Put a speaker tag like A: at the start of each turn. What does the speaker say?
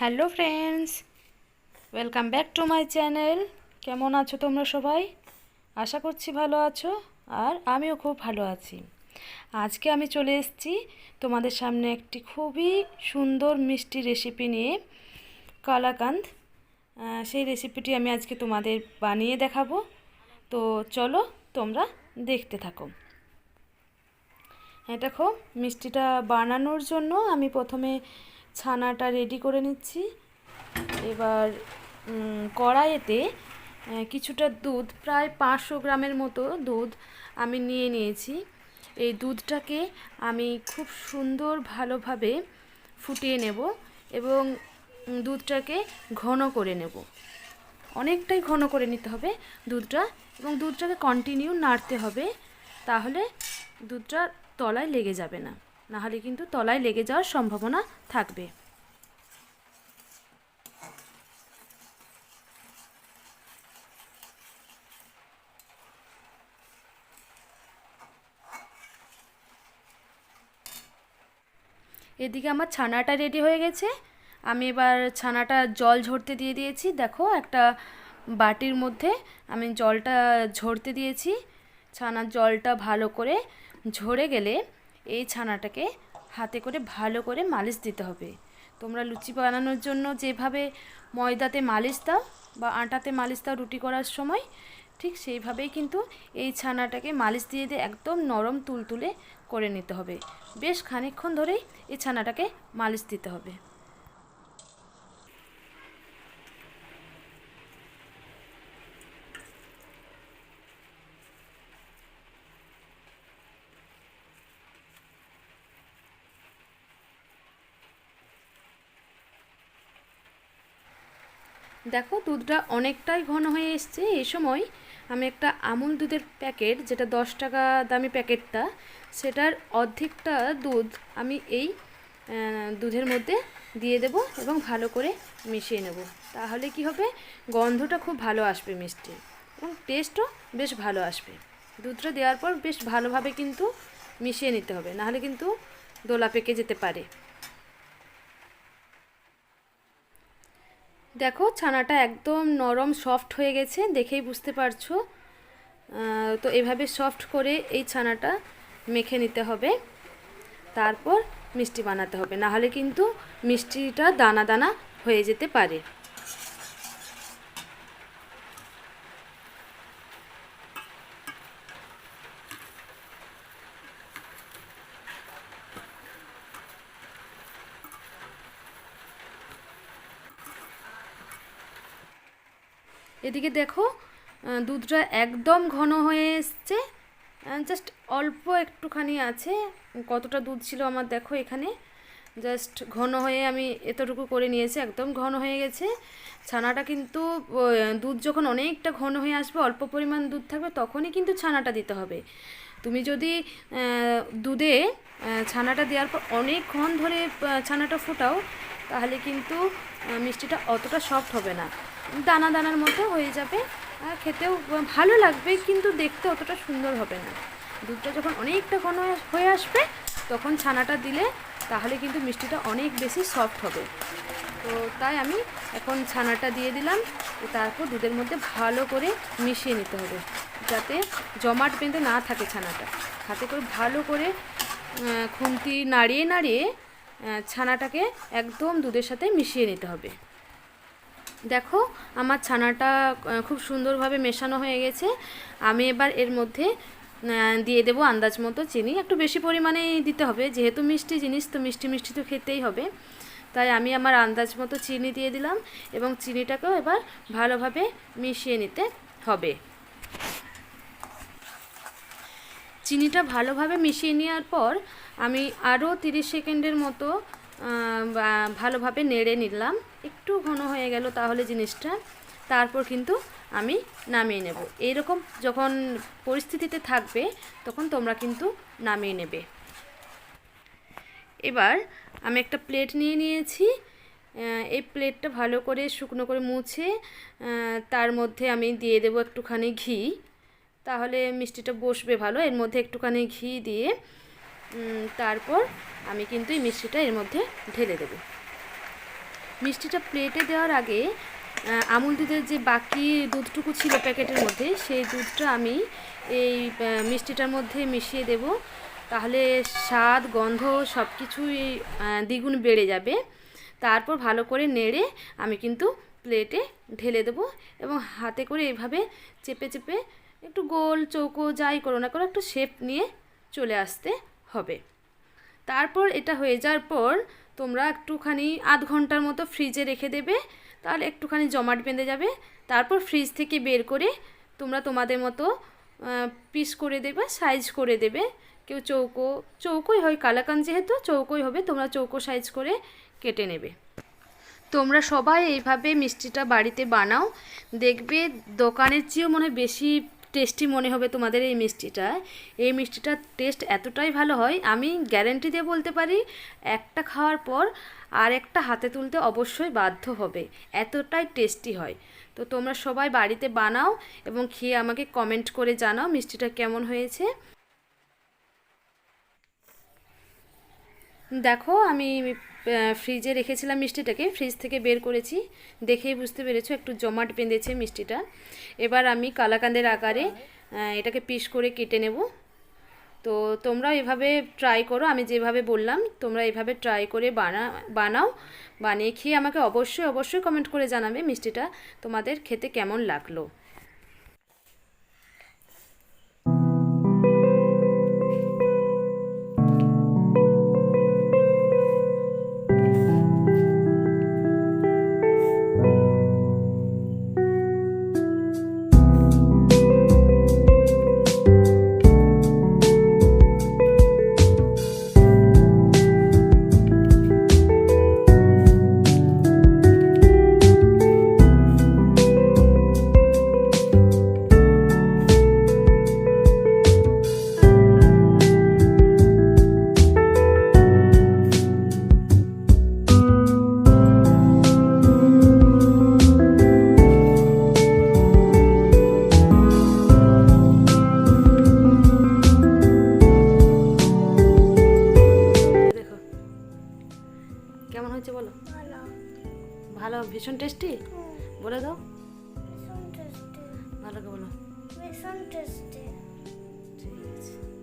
A: Hello friends, welcome back to my channel. কেমন আছো তোমরা সবাই? আশা করছি ভালো আছো আর আমিও খুব ভালো আছি। আজকে আমি চলে এসেছি তোমাদের সামনে একটি খুবই সুন্দর মিষ্টি রেসিপি নিয়ে, কালাকান্দ। সেই রেসিপিটি আমি আজকে তোমাদের বানিয়ে দেখাবো। তো চলো তোমরা দেখতে থাকো। হ্যাঁ দেখো, মিষ্টিটা বানানোর জন্য আমি প্রথমে ছানাটা রেডি করে নিচ্ছি। এবার উম, কড়াইয়েতে কিছুটা দুধ প্রায় পাঁচশো গ্রামের মতো দুধ আমি নিয়ে নিয়েছি। এই দুধটাকে আমি খুব সুন্দর ভালোভাবে ফুটিয়ে নেব এবং দুধটাকে ঘন করে নেব। অনেকটাই ঘন করে নিতে হবে দুধটা এবং দুধটাকে কন্টিনিউ নাড়তে হবে তাহলে দুধটা তলায় লেগে যাবে না। নাহলে কিন্তু তলায় লেগে যাওয়ার সম্ভাবনা থাকবে। এদিকে আমার ছানাটা রেডি হয়ে গেছে। আমি এবার ছানাটা জল ঝরতে দিয়ে দিয়েছি। দেখো, একটা বাটির মধ্যে আমি জলটা ঝরতে দিয়েছি। ছানার জলটা ভালো করে ঝরে গেলে এই ছানাটাকে হাতে করে ভালো করে মালিশ দিতে হবে। তোমরা লুচি বানানোর জন্য যেভাবে ময়দাতে মালিশ দাও বা আটাতে মালিশ দাও রুটি করার সময়, ঠিক সেইভাবেই কিন্তু এই ছানাটাকে মালিশ দিয়ে দিয়ে একদম নরম তুলতুলে করে নিতে হবে। বেশ খানিক্ষণ ধরেই এই ছানাটাকে মালিশ দিতে হবে। দেখো দুধটা অনেকটাই ঘন হয়ে এসছে। এই সময় আমি একটা আমুল দুধের প্যাকেট, যেটা দশ টাকা দামি প্যাকেটটা, সেটার অর্ধেকটা দুধ আমি এই দুধের মধ্যে দিয়ে দেব এবং ভালো করে মিশিয়ে নেব। তাহলে কি হবে? গন্ধটা খুব ভালো আসবে মিষ্টি এবং টেস্টও বেশ ভালো আসবে। দুধটা দেওয়ার পর বেশ ভালোভাবে কিন্তু মিশিয়ে নিতে হবে, নাহলে কিন্তু দোলা পেকে যেতে পারে। দেখো, ছানাটা একদম নরম সফট হয়ে গেছে, দেখেই বুঝতে পারছ। তো এভাবে সফট করে এই ছানাটা মেখে নিতে হবে। তারপর মিষ্টি বানাতে হবে। নাহলে কিন্তু মিষ্টিটা দানা দানা হয়ে যেতে পারে। এদিকে দেখো দুধটা একদম ঘন হয়ে এসছে। জাস্ট অল্প একটুখানি আছে। কতটা দুধ ছিল আমার দেখো এখানে। জাস্ট ঘন হয়ে আমি এতটুকু করে নিয়েছি, একদম ঘন হয়ে গেছে। ছানাটা কিন্তু দুধ যখন অনেকটা ঘন হয়ে আসবে, অল্প পরিমাণ দুধ থাকবে, তখনই কিন্তু ছানাটা দিতে হবে। তুমি যদি দুধে ছানাটা দেওয়ার পর অনেকক্ষণ ধরে ছানাটা ফোটাও, তাহলে কিন্তু মিষ্টিটা অতটা সফট হবে না। দানা দানার মতো হয়ে যাবে। খেতেও ভালো লাগবে, কিন্তু দেখতে অতটা সুন্দর হবে না। দুধটা যখন অনেকটা ঘন হয়ে আসবে, তখন ছানাটা দিলে তাহলে কিন্তু মিষ্টিটা অনেক বেশি সফট হবে। তো তাই আমি এখন ছানাটা দিয়ে দিলাম। তারপর দুধের মধ্যে ভালো করে মিশিয়ে নিতে হবে, যাতে জমাট বেঁধে না থাকে ছানাটা। হাতে করে ভালো করে খুন্তি নাড়িয়ে নাড়িয়ে ছানাটাকে একদম দুধের সাথে মিশিয়ে নিতে হবে। দেখো, আমার ছানাটা খুব সুন্দরভাবে মেশানো হয়ে গেছে। আমি এবার এর মধ্যে দিয়ে দেবো আন্দাজ মতো চিনি। একটু বেশি পরিমাণেই দিতে হবে। যেহেতু মিষ্টি জিনিস, তো মিষ্টি মিষ্টি তো খেতেই হবে। তাই আমি আমার আন্দাজ মতো চিনি দিয়ে দিলাম এবং চিনিটাকেও এবার ভালোভাবে মিশিয়ে নিতে হবে। চিনিটা ভালোভাবে মিশিয়ে নেওয়ার পর আমি আরও তিরিশ সেকেন্ডের মতো ভালোভাবে নেড়ে নিলাম। একটু ঘন হয়ে গেল তাহলে জিনিসটা। তারপর কিন্তু আমি নামিয়ে নেব। এইরকম যখন পরিস্থিতিতে থাকবে, তখন তোমরা কিন্তু নামিয়ে নেবে। এবার আমি একটা প্লেট নিয়ে নিয়েছি। এই প্লেটটা ভালো করে শুকনো করে মুছে তার মধ্যে আমি দিয়ে দেবো একটুখানি ঘি। তাহলে মিষ্টিটা বসবে ভালো। এর মধ্যে একটুখানি ঘি দিয়ে তারপর আমি কিন্তু এই মিষ্টিটা এর মধ্যে ঢেলে দেবো। মিষ্টিটা প্লেটে দেওয়ার আগে আমুল দুধের যে বাকি দুধটুকু ছিল প্যাকেটের মধ্যে, সেই দুধটা আমি এই মিষ্টিটার মধ্যে মিশিয়ে দেব। তাহলে স্বাদ, গন্ধ সব কিছুই দ্বিগুণ বেড়ে যাবে। তারপর ভালো করে নেড়ে আমি কিন্তু প্লেটে ঢেলে দেবো এবং হাতে করে এভাবে চেপে চেপে একটু গোল চৌকো যাই করো না করো, একটু শেপ নিয়ে চলে আসতে হবে। তারপর এটা হয়ে যাওয়ার পর তোমরা একটুখানি আধ ঘণ্টার মতো ফ্রিজে রেখে দেবে, তাহলে একটুখানি জমাট বেঁধে যাবে। তারপর ফ্রিজ থেকে বের করে তোমরা তোমাদের মতো পিস করে দেবে সাইজ করে দেবে। কেউ চৌকো, চৌকোই হয় কালাকান যেহেতু, চৌকোই হবে, তোমরা চৌকো সাইজ করে কেটে নেবে। তোমরা সবাই এইভাবে মিষ্টিটা বাড়িতে বানাও। দেখবে দোকানের চেয়েও মনে হয় বেশি টেস্টি মনে হবে তোমাদের এই মিষ্টিটা। এই মিষ্টিটার টেস্ট এতটাই ভালো হয়, আমি গ্যারেন্টি দিয়ে বলতে পারি, একটা খাওয়ার পর আর একটা হাতে তুলতে অবশ্যই বাধ্য হবে। এতটাই টেস্টি হয়। তো তোমরা সবাই বাড়িতে বানাও এবং খেয়ে আমাকে কমেন্ট করে জানাও মিষ্টিটা কেমন হয়েছে। দেখো, আমি ফ্রিজে রেখেছিলাম মিষ্টিটাকে। ফ্রিজ থেকে বের করেছি। দেখেই বুঝতে পেরেছ, একটু জমাট বেঁধেছে মিষ্টিটা। এবার আমি কালাকান্দের আকারে এটাকে পিস করে কেটে নেব। তো তোমরা এভাবে ট্রাই করো, আমি যেভাবে বললাম, তোমরা এভাবে ট্রাই করে বানা, বানাও। বানিয়ে খেয়ে আমাকে অবশ্যই অবশ্যই কমেন্ট করে জানাবে মিষ্টিটা, তোমাদের খেতে কেমন লাগল। বলে দাও। ভালো করে বলো। ঠিক আছে।